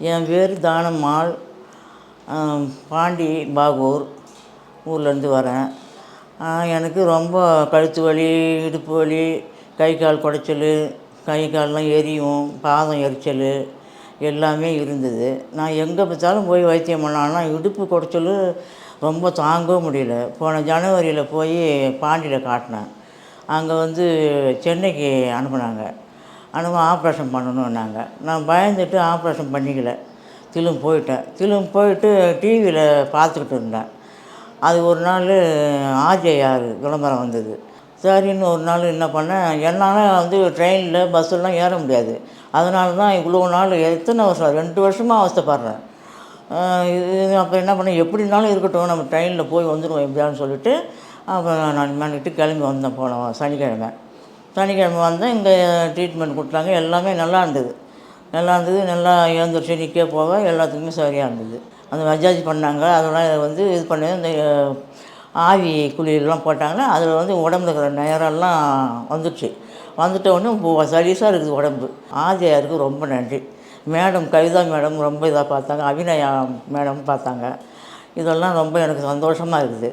என் பேர் தானம்மாள். பாண்டி பாகூர் ஊர்லேருந்து வரேன். எனக்கு ரொம்ப கழுத்து வலி இடுப்பு வலி கை கால் குடைச்சல் கை கால்லாம் எரியும் பாதம் எரிச்சல் எல்லாமே இருந்தது. நான் எங்கே பார்த்தாலும் போய் வைத்தியம் பண்ணாலும். இடுப்பு குடைச்சல் ரொம்ப தாங்கவும் முடியல. போன ஜனவரியில் போய் பாண்டியில் காட்டினேன். அங்கே வந்து சென்னைக்கு அனுப்புனாங்க. அனுபவம் ஆப்ரேஷன் பண்ணணுன்னாங்க. நான் பயந்துட்டு ஆப்ரேஷன் பண்ணிக்கல. திரும்ப போயிட்டேன். திரும்ப போயிட்டு டிவியில் பார்த்துக்கிட்டு இருந்தேன். அது ஒரு நாள் ஆர்ஜேஆர் விளம்பரம் வந்தது. சரின்னு ஒரு நாள் என்ன பண்ணேன் என்னால் வந்து ட்ரெயினில் பஸ்ஸெல்லாம் ஏற முடியாது. அதனால தான் இவ்வளோ நாள் எத்தனை வருஷம் ரெண்டு வருஷமாக அவஸ்தைப்படுறேன். இது அப்போ என்ன பண்ணேன் எப்படினாலும் இருக்கட்டும் நம்ம ட்ரெயினில் போய் வந்துடுவோம் எப்படியான்னு சொல்லிட்டு அப்புறம் நான் மேனிட்டு கிளம்பி வந்தேன் போனோம் சனிக்கிழமை. சனிக்கிழமை வந்தேன் இங்கே ட்ரீட்மெண்ட் கொடுத்தாங்க. எல்லாமே நல்லா இருந்தது. நல்லா இருந்தது. நல்லா எழுந்துருச்சு நிற்க போக எல்லாத்துக்குமே சரியாக இருந்தது. அந்த மஜாஜ் பண்ணாங்க. அதெல்லாம் வந்து இது பண்ணி இந்த ஆவி குளியெல்லாம் போட்டாங்கன்னா அதில் வந்து உடம்புல இருக்கிற நேரம்லாம் வந்துடுச்சு வந்துட்ட உடனே இப்போ சலீஸாக இருக்குது உடம்பு. ஆதியாருக்கு ரொம்ப நன்றி. மேடம் கவிதா மேடம் ரொம்ப இதாக பார்த்தாங்க. அபிநயா மேடம் பார்த்தாங்க. இதெல்லாம் ரொம்ப எனக்கு சந்தோஷமாக இருக்குது.